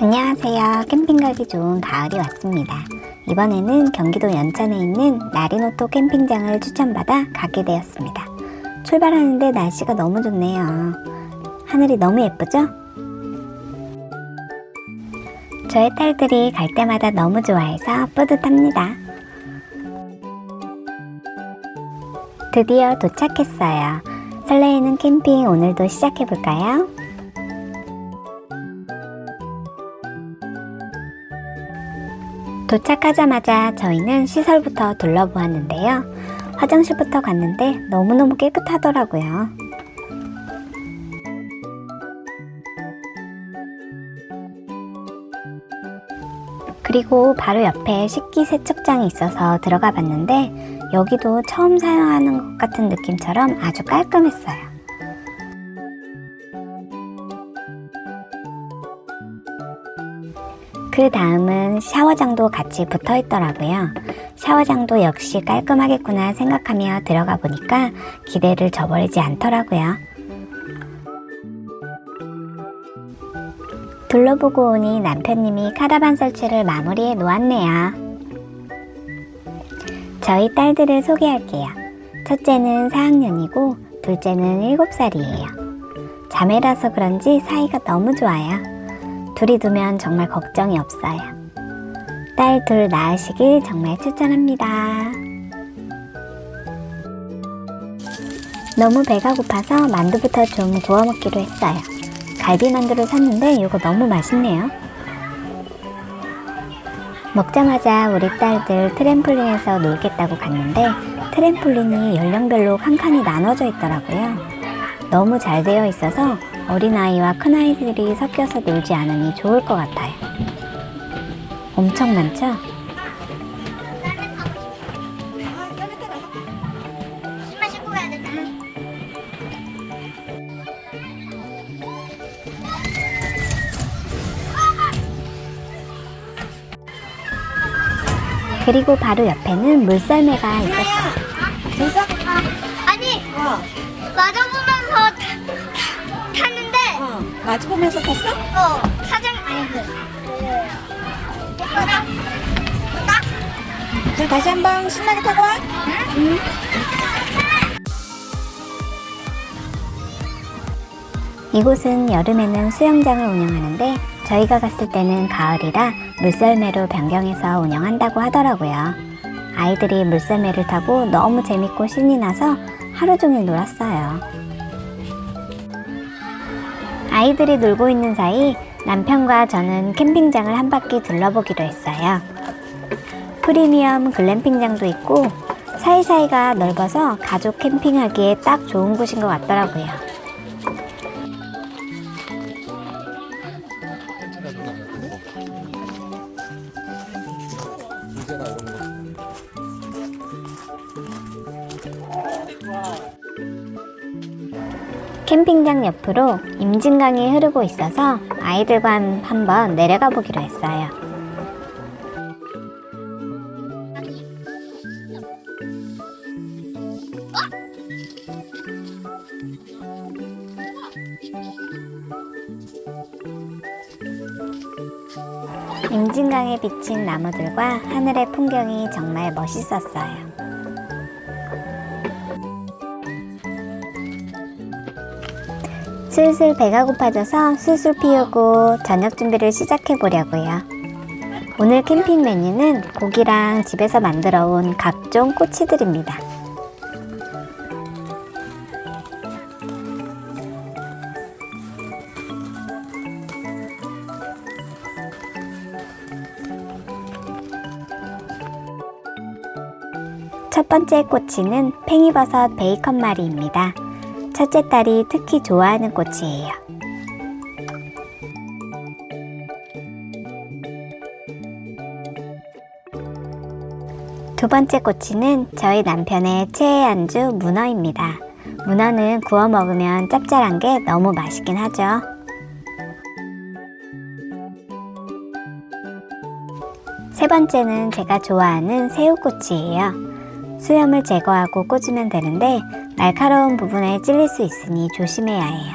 안녕하세요. 캠핑 가기 좋은 가을이 왔습니다. 이번에는 경기도 연천에 있는 나리노토 캠핑장을 추천받아 가게 되었습니다. 출발하는데 날씨가 너무 좋네요. 하늘이 너무 예쁘죠? 저의 딸들이 갈 때마다 너무 좋아해서 뿌듯합니다. 드디어 도착했어요. 설레이는 캠핑 오늘도 시작해볼까요? 도착하자마자 저희는 시설부터 둘러보았는데요. 화장실부터 갔는데 너무너무 깨끗하더라고요. 그리고 바로 옆에 식기 세척장이 있어서 들어가 봤는데 여기도 처음 사용하는 것 같은 느낌처럼 아주 깔끔했어요. 그 다음은 샤워장도 같이 붙어 있더라고요. 샤워장도 역시 깔끔하겠구나 생각하며 들어가 보니까 기대를 저버리지 않더라고요. 둘러보고 오니 남편님이 카라반 설치를 마무리해 놓았네요. 저희 딸들을 소개할게요. 첫째는 4학년이고 둘째는 7살이에요. 자매라서 그런지 사이가 너무 좋아요. 둘이 두면 정말 걱정이 없어요. 딸 둘 낳으시길 정말 추천합니다. 너무 배가 고파서 만두부터 좀 구워 먹기로 했어요. 갈비 만두를 샀는데 이거 너무 맛있네요. 먹자마자 우리 딸들 트램폴린에서 놀겠다고 갔는데 트램폴린이 연령별로 한 칸이 나눠져 있더라고요. 너무 잘 되어 있어서 어린아이와 큰아이들이 섞여서 놀지 않으니 좋을 것 같아요. 엄청 많죠? 그리고 바로 옆에는 물썰매가 있었어요. 됐어? 아니 어, 맞아보면서 어. 마주 보면서 탔어? 어 사장 아니 그 예쁘다. 그럼 다시 한번 신나게 타고 와. 이곳은 여름에는 수영장을 운영하는데 저희가 갔을 때는 가을이라 물썰매로 변경해서 운영한다고 하더라고요. 아이들이 물썰매를 타고 너무 재밌고 신이 나서 하루 종일 놀았어요. 아이들이 놀고 있는 사이 남편과 저는 캠핑장을 한 바퀴 둘러보기로 했어요. 프리미엄 글램핑장도 있고 사이사이가 넓어서 가족 캠핑하기에 딱 좋은 곳인 것 같더라고요. 캠핑장 옆으로 임진강이 흐르고 있어서 아이들과 한- 한번 내려가 보기로 했어요. 임진강에 비친 나무들과 하늘의 풍경이 정말 멋있었어요. 슬슬 배가 고파져서 술술 피우고 저녁 준비를 시작해 보려고요. 오늘 캠핑 메뉴는 고기랑 집에서 만들어 온 각종 꼬치들입니다. 첫 번째 꼬치는 팽이버섯 베이컨 말이입니다. 첫째 딸이 특히 좋아하는 꽃이에요. 두 번째 꼬치는 저희 남편의 최애 안주 문어입니다. 문어는 구워 먹으면 짭짤한 게 너무 맛있긴 하죠. 세 번째는 제가 좋아하는 새우꼬치예요. 수염을 제거하고 꽂으면 되는데 날카로운 부분에 찔릴 수 있으니 조심해야 해요.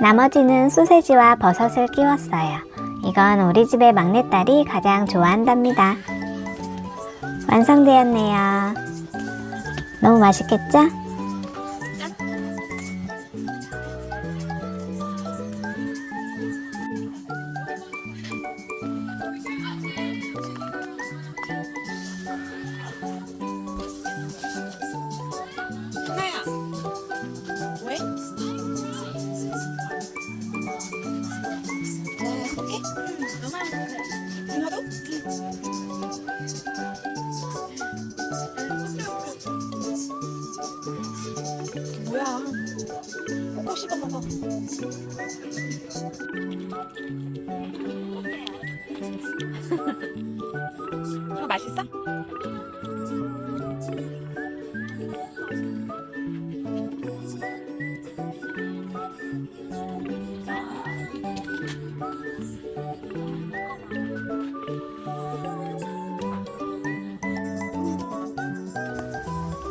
나머지는 소세지와 버섯을 끼웠어요. 이건 우리 집의 막내딸이 가장 좋아한답니다. 완성되었네요. 너무 맛있겠죠?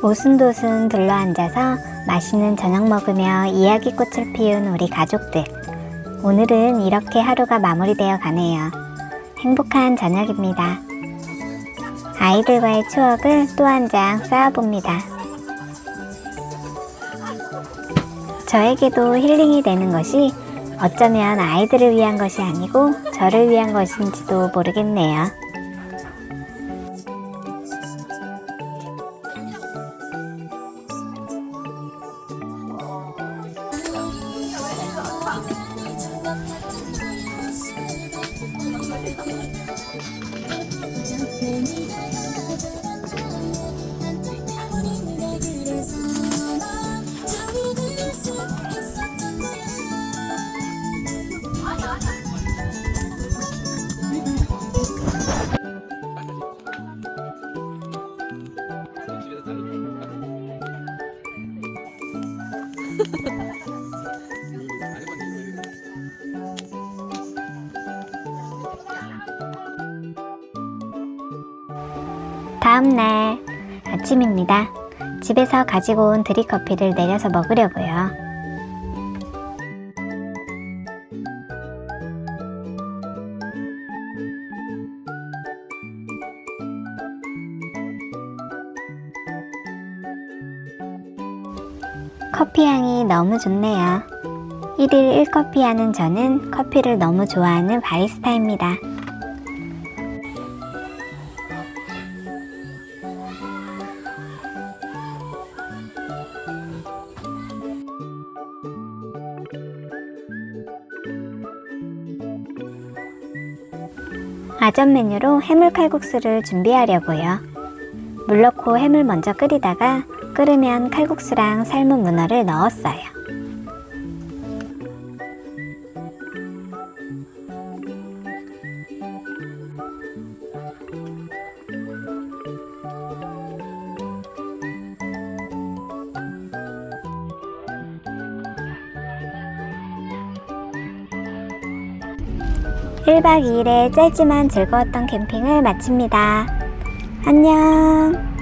오순도순 둘러앉아서 맛있는 저녁 먹으며 이야기꽃을 피운 우리 가족들. 오늘은 이렇게 하루가 마무리되어 가네요. 행복한 저녁입니다. 아이들과의 추억을 또 한 장 쌓아봅니다. 저에게도 힐링이 되는 것이 어쩌면 아이들을 위한 것이 아니고 저를 위한 것인지도 모르겠네요. 다음날 아침입니다. 집에서 가지고 온 드립커피를 내려서 먹으려고요. 커피 향이 너무 좋네요. 1일 1커피 하는 저는 커피를 너무 좋아하는 바리스타입니다. 아점 메뉴로 해물 칼국수를 준비하려고요. 물 넣고 해물 먼저 끓이다가 끓으면 칼국수랑 삶은 문어를 넣었어요. 일박 2일의 짧지만 즐거웠던 캠핑을 마칩니다. 안녕!